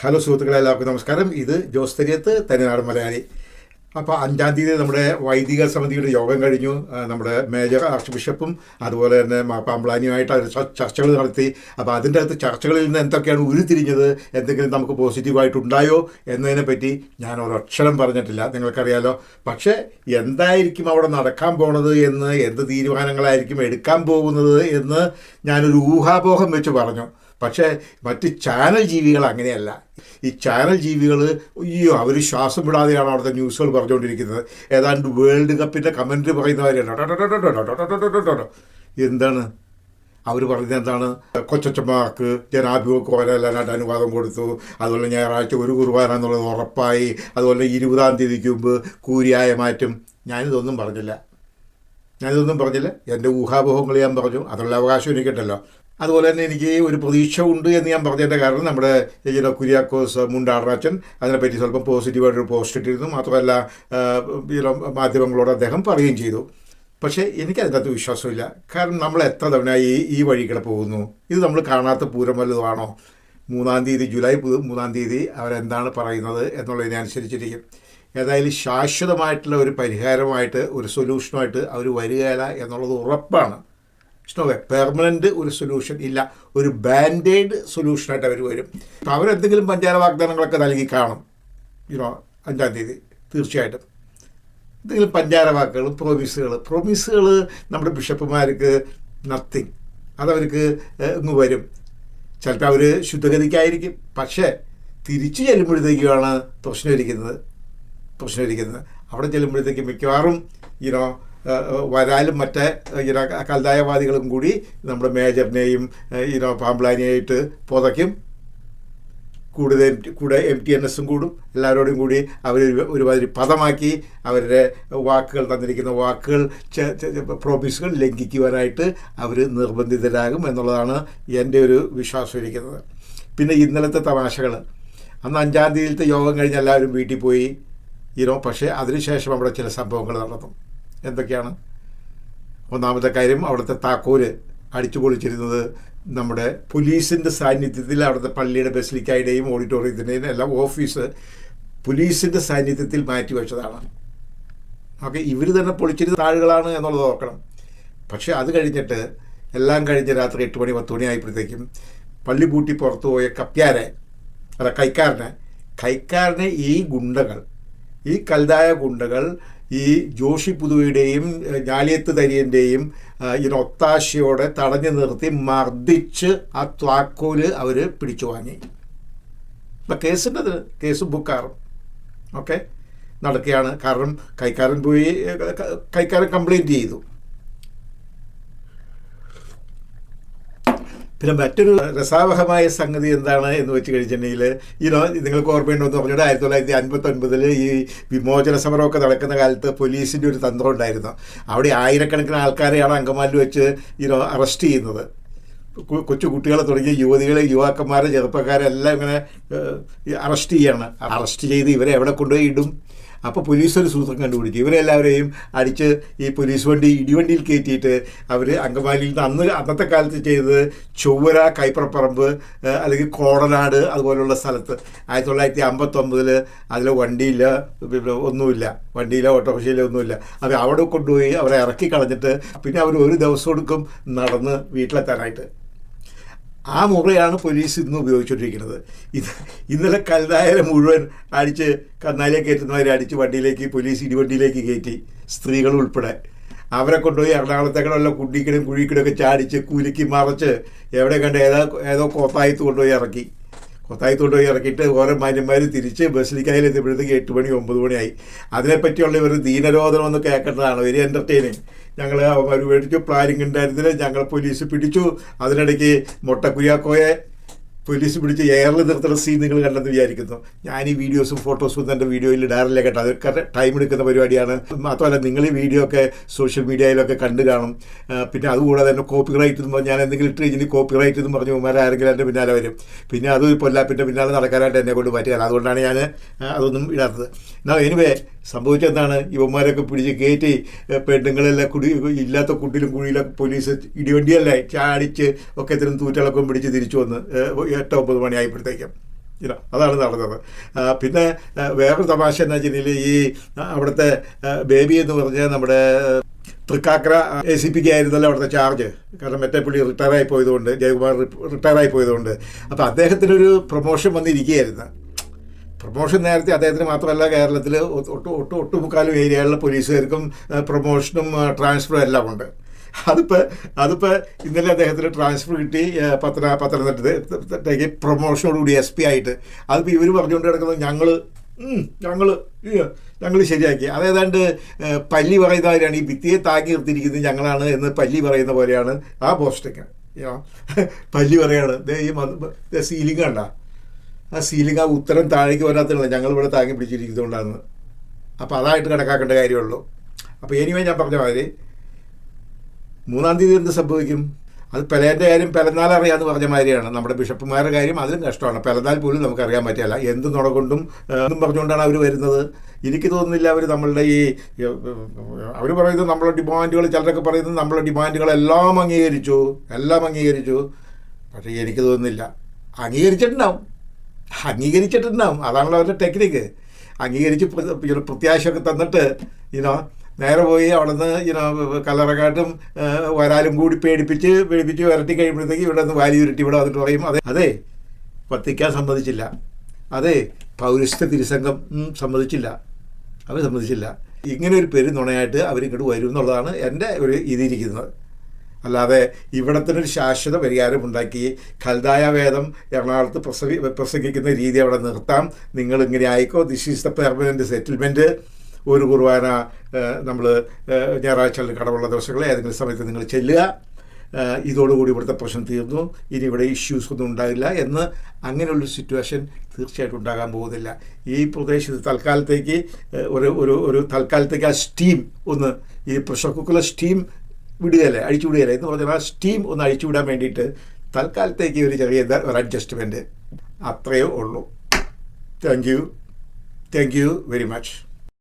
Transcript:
Hello സുഹൃത്തുക്കളെ എല്ലാവർക്കും നമസ്കാരം. ഇത് ജോസ് തെരിയത്ത് തനിനാട് മലയാളി. അപ്പോൾ അഞ്ചാം തീയതി നമ്മുടെ വൈദിക സമിതിയുടെ യോഗം കഴിഞ്ഞു. നമ്മുടെ മേജർ ആർച്ച് ബിഷപ്പും അതുപോലെ തന്നെ പാമ്പ്ലാനിയുമായിട്ട് അവർ ചർച്ചകൾ നടത്തി. അപ്പോൾ അതിന്റെ അകത്ത് ചർച്ചകളിൽ നിന്ന് എന്തൊക്കെയാണ് ഉരുത്തിരിഞ്ഞത് എന്തെങ്കിലും നമുക്ക് പോസിറ്റീവായിട്ടുണ്ടായോ എന്നതിനെ പറ്റി ഞാൻ ഒരക്ഷരം പറഞ്ഞിട്ടില്ല. നിങ്ങൾക്കറിയാലോ. പക്ഷേ എന്തായിരിക്കും അവിടെ നടക്കാൻ പോണത് എന്ന് എന്ത് തീരുമാനങ്ങളായിരിക്കും എടുക്കാൻ പോകുന്നത് എന്ന് ഞാനൊരു ഊഹാപോഹം വെച്ച് പറഞ്ഞു പക്ഷേ മറ്റ് ചാനൽ ജീവികൾ അങ്ങനെയല്ല ഈ ചാനൽ ജീവികൾ അയ്യോ അവർ ശ്വാസം വിടാതെയാണ് അവിടുത്തെ ന്യൂസുകൾ പറഞ്ഞുകൊണ്ടിരിക്കുന്നത് ഏതാണ്ട് വേൾഡ് കപ്പിന്റെ കമന്റ് പറയുന്നവരാണ് എന്താണ് അവർ പറയുന്നത് എന്താണ് കൊച്ചച്ചന്മാർക്ക് ജനാഭിമുഖം കോരല്ലാനായിട്ട് അനുവാദം കൊടുത്തു അതുപോലെ ഞായറാഴ്ച ഒരു കുർബാന എന്നുള്ളത് ഉറപ്പായി അതുപോലെ ഇരുപതാം തീയതിക്ക് മുമ്പ് കൂരിയായ മാറ്റും ഞാനിതൊന്നും പറഞ്ഞില്ല ഞാനിതൊന്നും പറഞ്ഞില്ല. എന്റെ ഊഹാപോഹങ്ങൾ ഞാൻ പറഞ്ഞു. അതിനുള്ള അവകാശം എനിക്കുണ്ടല്ലോ. അതുപോലെ തന്നെ എനിക്ക് ഒരു പ്രതീക്ഷ ഉണ്ട് എന്ന് ഞാൻ പറഞ്ഞതിന്റെ കാരണം നമ്മുടെ ഇങ്ങനെ കുര്യാക്കോസ് മുണ്ടാടനച്ചൻ അതിനെപ്പറ്റി സ്വല്പം പോസിറ്റീവായിട്ടൊരു പോസ്റ്റ് ഇട്ടിരുന്നു. മാത്രമല്ല മാധ്യമങ്ങളോട് അദ്ദേഹം പറയുകയും ചെയ്തു. പക്ഷേ എനിക്കതിനകത്ത് വിശ്വാസമില്ല. കാരണം നമ്മൾ എത്ര തവണ ഈ ഈ വഴികളെ പോകുന്നു? ഇത് നമ്മൾ കാണാത്ത പൂരം വല്ലതുമാണോ? മൂന്നാം തീയതി ജൂലൈ മൂന്നാം തീയതി അവരെന്താണ് പറയുന്നത് എന്നുള്ളതിനനുസരിച്ചിരിക്കും ഏതായാലും ശാശ്വതമായിട്ടുള്ള ഒരു പരിഹാരമായിട്ട് ഒരു സൊല്യൂഷനുമായിട്ട് അവർ വരികയില്ല എന്നുള്ളത് ഉറപ്പാണ്. ഇഷ്ടമേ പെർമനന്റ് ഒരു സൊല്യൂഷൻ ഇല്ല. ഒരു ബാൻഡേഡ് സൊല്യൂഷനായിട്ട് അവർ വരും. അപ്പോൾ അവരെന്തെങ്കിലും പഞ്ചാര വാഗ്ദാനങ്ങളൊക്കെ നൽകി കാണും. യുനോ അഞ്ചാം തീയതി തീർച്ചയായിട്ടും. എന്തെങ്കിലും പഞ്ചാര വാക്കുകൾ പ്രോമിസുകൾ പ്രോമിസുകൾ നമ്മുടെ ബിഷപ്പുമാർക്ക് നത്തിങ് അതവർക്ക് ഇങ്ങ് വരും. ചിലപ്പോൾ അവർ ശുദ്ധഗതിക്കായിരിക്കും. പക്ഷേ തിരിച്ചു ചെല്ലുമ്പോഴത്തേക്കുമാണ് പ്രശ്നം ഇരിക്കുന്നത്. പ്രശ്നം ഇരിക്കുന്നത് അവിടെ ചെല്ലുമ്പോഴത്തേക്ക് മിക്കവാറും ഇനോ വരാലും മറ്റേ ഇനോ കൽതായവാദികളും കൂടി നമ്മുടെ മേജറിനെയും ഇനോ പാമ്പ്ലാനിയായിട്ട് പുതയ്ക്കും. കൂടുതൽ കൂടെ എം ടി എൻ എസും കൂടും. എല്ലാവരോടും കൂടി അവർ ഒരുമാതിരി പദമാക്കി അവരുടെ വാക്കുകൾ തന്നിരിക്കുന്ന വാക്കുകൾ പ്രോമിസുകൾ ലംഘിക്കുവാനായിട്ട് അവർ നിർബന്ധിതരാകും എന്നുള്ളതാണ് എന്റെ ഒരു വിശ്വാസം ഇരിക്കുന്നത്. പിന്നെ ഇന്നലത്തെ തമാശകൾ അന്ന് അഞ്ചാം തീയതിയിലത്തെ യോഗം കഴിഞ്ഞ് എല്ലാവരും വീട്ടിൽ പോയി. ഇനോ പക്ഷേ അതിനുശേഷം അവിടെ ചില സംഭവങ്ങൾ നടന്നു. എന്തൊക്കെയാണ്? ഒന്നാമത്തെ കാര്യം അവിടുത്തെ താക്കോൽ അടിച്ചു പൊളിച്ചിരുന്നത് നമ്മുടെ പോലീസിന്റെ സാന്നിധ്യത്തിൽ അവിടുത്തെ പള്ളിയുടെ ബസിലിക്കായുടെയും ഓഡിറ്റോറിയത്തിന്റെയും എല്ലാം ഓഫീസ് പോലീസിന്റെ സാന്നിധ്യത്തിൽ മാറ്റി വെച്ചതാണ് ഓക്കെ ഇവർ തന്നെ പൊളിച്ചിരുന്ന താഴുകളാണ് എന്നുള്ളത് ഓർക്കണം. പക്ഷേ അത് കഴിഞ്ഞിട്ട് എല്ലാം കഴിഞ്ഞ് രാത്രി എട്ട് മണി പത്ത് മണി ആയപ്പോഴത്തേക്കും പള്ളി പൂട്ടി പുറത്തു പോയ കപ്പ്യാരെ അല്ല കൈക്കാരനെ കൈക്കാരനെ ഈ ഗുണ്ടകൾ ഈ കൽതായ ഗുണ്ടകൾ ഈ ജോഷി പുതുവയുടെയും ഏഹ്, ഞാലിയത്ത് തരിയന്റെയും ഇതിന് ഒത്താശയോടെ തടഞ്ഞു നിർത്തി മർദ്ദിച്ച് ആ ത്വാക്കോൽ അവർ പിടിച്ചു വാങ്ങി. ഇപ്പം കേസിന്റെ കേസ് ബുക്കാറും. ഓക്കെ? നടക്കുകയാണ്. കാരണം കൈക്കാരൻ പോയി കൈക്കാരൻ കംപ്ലൈന്റ് ചെയ്തു. പിന്നെ മറ്റൊരു രസാവഹമായ സംഗതി എന്താണ് എന്ന് വെച്ച് കഴിഞ്ഞിട്ടുണ്ടെങ്കിൽ ഇനോ നിങ്ങൾക്ക് ഓർമ്മയുണ്ടോ പറഞ്ഞിട്ട് ആയിരത്തി തൊള്ളായിരത്തി അൻപത്തി ഒൻപതിൽ ഈ വിമോചന സമരമൊക്കെ നടക്കുന്ന കാലത്ത് പോലീസിന്റെ ഒരു തന്ത്രം ഉണ്ടായിരുന്നു. അവിടെ ആയിരക്കണക്കിന് ആൾക്കാരെയാണ് അങ്കമാലിൽ വെച്ച് ഇനോ അറസ്റ്റ് ചെയ്യുന്നത്. കൊച്ചു കുട്ടികളെ തുടങ്ങിയ യുവതികളെ യുവാക്കന്മാരെ ചെറുപ്പക്കാരെ എല്ലാം ഇങ്ങനെ അറസ്റ്റ് ചെയ്യാണ്. അറസ്റ്റ് ചെയ്ത് ഇവരെ എവിടെ കൊണ്ടുപോയി ഇടും? അപ്പോൾ പോലീസ് ഒരു സൂത്രം കണ്ടുപിടിച്ചു ഇവരെല്ലാവരെയും അടിച്ച് ഈ പോലീസ് വണ്ടി ഇടിവണ്ടിയിൽ കയറ്റിയിട്ട് അവർ അങ്കമാലിയിൽ നിന്ന് അന്ന് അന്നത്തെ കാലത്ത് ചെയ്തത് ചൊവ്വര കൈപ്പറപ്പറമ്പ് അല്ലെങ്കിൽ കോടനാട് അതുപോലുള്ള സ്ഥലത്ത്. ആയിരത്തി തൊള്ളായിരത്തി അമ്പത്തൊമ്പതിൽ അതിൽ വണ്ടിയില്ല ഒന്നുമില്ല. വണ്ടിയില്ല ഓട്ടോറിക്ഷയില്ല ഒന്നുമില്ല. അത് അവിടെ കൊണ്ടുപോയി അവരെ ഇറക്കി കളഞ്ഞിട്ട് പിന്നെ അവർ ഒരു ദിവസം എടുക്കും നടന്ന് വീട്ടിലെത്താനായിട്ട്. ആ മുറയാണ് പോലീസ് ഇന്ന് ഉപയോഗിച്ചുകൊണ്ടിരിക്കുന്നത് ഇത് ഇന്നലെ കൽതായരെ മുഴുവൻ അടിച്ച് കന്നാലിയെ കയറ്റുന്നവരെ അടിച്ച് വണ്ടിയിലേക്ക് പോലീസ് ഇടിവണ്ടിയിലേക്ക് കയറ്റി സ്ത്രീകൾ ഉൾപ്പെടെ. അവരെ കൊണ്ടുപോയി എറണാകുളത്തേക്കുള്ള കുഴിക്കിടും ഒക്കെ ചാടിച്ച് കുലുക്കി മറച്ച് എവിടെ കണ്ട് ഏതോ ഏതോ കോപ്പായത്ത് കൊണ്ടുപോയി ഇറക്കി. കൊത്തായത്ത് കൊണ്ടുപോയി ഇറക്കിയിട്ട് ഓരോ മാന്യന്മാർ തിരിച്ച് ബസ്സിലിക്കായിൽ എത്തിയപ്പോഴത്തേക്ക് എട്ട് മണി ഒമ്പത് മണിയായി. അതിനെപ്പറ്റിയുള്ള ഇവർ ദീനരോധനം ഒന്ന് കേൾക്കേണ്ടതാണ്. വെരി എന്റർടൈനിങ് ഞങ്ങൾ അവർ മേടിച്ചു പ്ലാനിങ് ഉണ്ടായിരുന്നില്ല ഞങ്ങൾ പോലീസ് പിടിച്ചു. അതിനിടയ്ക്ക് മൊട്ടക്കുര്യാക്കോയെ പോലീസ് പിടിച്ച് എയറിൽ നിർത്തുന്ന സീൻ നിങ്ങൾ കണ്ടെന്ന് വിചാരിക്കുന്നു. ഞാൻ ഈ വീഡിയോസും ഫോട്ടോസും എന്റെ വീഡിയോയിൽ ഇടാറില്ല കേട്ടോ. അതൊക്കെ ടൈം എടുക്കുന്ന പരിപാടിയാണ്. മാത്രമല്ല നിങ്ങൾ ഈ വീഡിയോ ഒക്കെ സോഷ്യൽ മീഡിയയിലൊക്കെ കണ്ടു കാണും. പിന്നെ അതുകൂടാതെ തന്നെ കോപ്പി റൈറ്റ് എന്ന് പറഞ്ഞാൽ ഞാൻ എന്തെങ്കിലും ഇട്ട് കഴിഞ്ഞ് കോപ്പി റൈറ്റ് എന്ന് പറഞ്ഞു ആരെങ്കിലും എന്റെ പിന്നാലെ വരും. പിന്നെ അത് പൊല്ലാപ്പിന്റെ പിന്നാലെ നടക്കാനായിട്ട് എന്നെ കൊണ്ട് പറ്റിയാൽ അതുകൊണ്ടാണ് ഞാൻ അതൊന്നും ഇടാത്തത്. എന്നാൽ എനിവേ സംഭവിച്ചെന്താണ് യുവന്മാരൊക്കെ പിടിച്ച് കയറ്റി പെണ്ണുങ്ങളെല്ലാം കുടി ഇല്ലാത്ത കുട്ടിലും കുഴിയിലൊക്കെ പോലീസ് ഇടിവണ്ടിയല്ലേ ചാടിച്ച് ഒക്കെ ഇത്തരം തൂറ്റളക്കം പിടിച്ച് തിരിച്ചു വന്ന് എട്ട് ഒമ്പത് മണിയായപ്പോഴത്തേക്കും. അതാണ് നടന്നത്. പിന്നെ വേറൊരു തമാശ എന്താ വെച്ചിട്ടുണ്ടെങ്കിൽ ഈ അവിടുത്തെ ബേബി എന്ന് പറഞ്ഞാൽ നമ്മുടെ തൃക്കാക്കര എ സി പിക്ക് ആയിരുന്നല്ലോ അവിടുത്തെ ചാർജ് കാരണം മറ്റേ പുള്ളി റിട്ടയർ ആയി പോയതുകൊണ്ട് ജയകുമാർ റിട്ടയർ ആയി പോയതുകൊണ്ട്. അപ്പോൾ അദ്ദേഹത്തിനൊരു പ്രൊമോഷൻ വന്നിരിക്കുകയായിരുന്നു. പ്രൊമോഷൻ നേരത്തെ അദ്ദേഹത്തിന് മാത്രമല്ല കേരളത്തിൽ ഒട്ടു ഒട്ടു ഒട്ടുമുക്കാലും ഏരിയകളിലെ പോലീസുകാർക്കും പ്രൊമോഷനും ട്രാൻസ്ഫറും എല്ലാം ഉണ്ട്. അതിപ്പോൾ അതിപ്പോൾ ഇന്നലെ അദ്ദേഹത്തിന് ട്രാൻസ്ഫർ കിട്ടി പത്തന പത്തനംതിട്ടയ്ക്ക് പ്രൊമോഷനോടുകൂടി എസ് പി ആയിട്ട്. അതിപ്പോൾ ഇവർ പറഞ്ഞുകൊണ്ട് കിടക്കുന്നത് ഞങ്ങൾ ഞങ്ങൾ ഞങ്ങൾ ശരിയാക്കി. അതേതാണ്ട് പല്ലി പറയുന്ന മാതിരിയാണ് ഈ ഭിത്തിയെ താങ്ങി നിർത്തിയിരിക്കുന്നത് ഞങ്ങളാണ് എന്ന് പല്ലി പറയുന്ന പോലെയാണ് ആ പോസ്റ്റൊക്കെ പല്ലി പറയാണ്. ഈ സീലിംഗ് കണ്ട. ആ സീലിംഗ് ആ ഉത്തരം താഴേക്ക് വരാത്തുള്ള ഞങ്ങൾ ഇവിടെ താങ്ങി പിടിച്ചിരിക്കുന്നതുകൊണ്ടാണ്. അപ്പോൾ അതായിട്ട് കണക്കാക്കേണ്ട കാര്യമുള്ളൂ. അപ്പോൾ എനിവേ ഞാൻ പറഞ്ഞ മാതിരി മൂന്നാം തീയതി എന്ത് സംഭവിക്കും? അത് പെലേന്റെ കാര്യം പെലന്നാൽ അറിയാമെന്ന് പറഞ്ഞ മാതിരിയാണ്. നമ്മുടെ ബിഷപ്പുമാരുടെ കാര്യം അതിലും കഷ്ടമാണ്. പെലന്നാൽ പോലും നമുക്ക് അറിയാൻ പറ്റില്ല. എന്ത് നുണകൊണ്ടും എന്നും പറഞ്ഞുകൊണ്ടാണ് അവർ വരുന്നത്. എനിക്ക് തോന്നുന്നില്ല അവർ നമ്മളുടെ ഈ അവർ പറയുന്നത് നമ്മളെ ഡിമാൻഡുകൾ ചിലരൊക്കെ പറയുന്നത് നമ്മളെ ഡിമാൻഡുകളെല്ലാം അംഗീകരിച്ചു. എല്ലാം അംഗീകരിച്ചു. പക്ഷേ എനിക്ക് തോന്നുന്നില്ല. അംഗീകരിച്ചിട്ടുണ്ടാവും. അംഗീകരിച്ചിട്ടുണ്ടാവും. അതാണല്ലോ അവരുടെ ടെക്നിക്ക് അംഗീകരിച്ച് പ്രത്യാശയൊക്കെ തന്നിട്ട് ഇനോ നേരെ പോയി അവിടെ നിന്ന് ഇനോ കല്ലറക്കാട്ടും വരാലും കൂടി പേടിപ്പിച്ച് പേടിപ്പിച്ച് വരട്ടി കഴിയുമ്പോഴത്തേക്ക് ഇവിടെ നിന്ന് വാലി ഉരുട്ടി ഇവിടെ വന്നിട്ട് പറയും അതെ അതെ വത്തിക്കാൻ സമ്മതിച്ചില്ല. അതെ പൗരസ്ത്യ തിരുസംഘം സമ്മതിച്ചില്ല. അവർ സമ്മതിച്ചില്ല. ഇങ്ങനെ ഒരു പെരുന്നുണയായിട്ട് അവരിങ്ങോട്ട് വരും എന്നുള്ളതാണ് എന്റെ ഒരു ഇതിരിക്കുന്നത് അല്ലാതെ ഇവിടത്തിനൊരു ശാശ്വത പരിഹാരം ഉണ്ടാക്കി ഖൽദായ വേദം എറണാകുളത്ത് പ്രസവി പ്രസംഗിക്കുന്ന രീതി അവിടെ നിർത്താം. നിങ്ങൾ ഇങ്ങനെ ആയിക്കോ this is the permanent settlement ഒരു കുർബാന നമ്മൾ ഞായറാഴ്ചകളിൽ കടമുള്ള ദിവസങ്ങളിൽ ഏതെങ്കിലും സമയത്ത് നിങ്ങൾ ചെല്ലുക. ഇതോടുകൂടി ഇവിടുത്തെ പ്രശ്നം തീർന്നു. ഇനി ഇവിടെ ഇഷ്യൂസ് ഒന്നും ഉണ്ടാകില്ല എന്ന് അങ്ങനെയുള്ളൊരു സിറ്റുവേഷൻ തീർച്ചയായിട്ടും ഉണ്ടാകാൻ പോകുന്നില്ല. ഈ പ്രദേശത്ത് തൽക്കാലത്തേക്ക് ഒരു ഒരു ഒരു തൽക്കാലത്തേക്ക് ആ സ്റ്റീം ഒന്ന് ഈ പ്രഷർ കുക്കറിലെ സ്റ്റീം വിടുകയല്ലേ? അഴിച്ചുവിടുകയല്ലേ? എന്ന് പറഞ്ഞാൽ ആ സ്റ്റീം ഒന്ന് അഴിച്ചുവിടാൻ വേണ്ടിയിട്ട് തൽക്കാലത്തേക്ക് ഒരു ചെറിയ ഒരു അഡ്ജസ്റ്റ്മെന്റ് അത്രയേ ഉള്ളൂ. Thank you thank you very much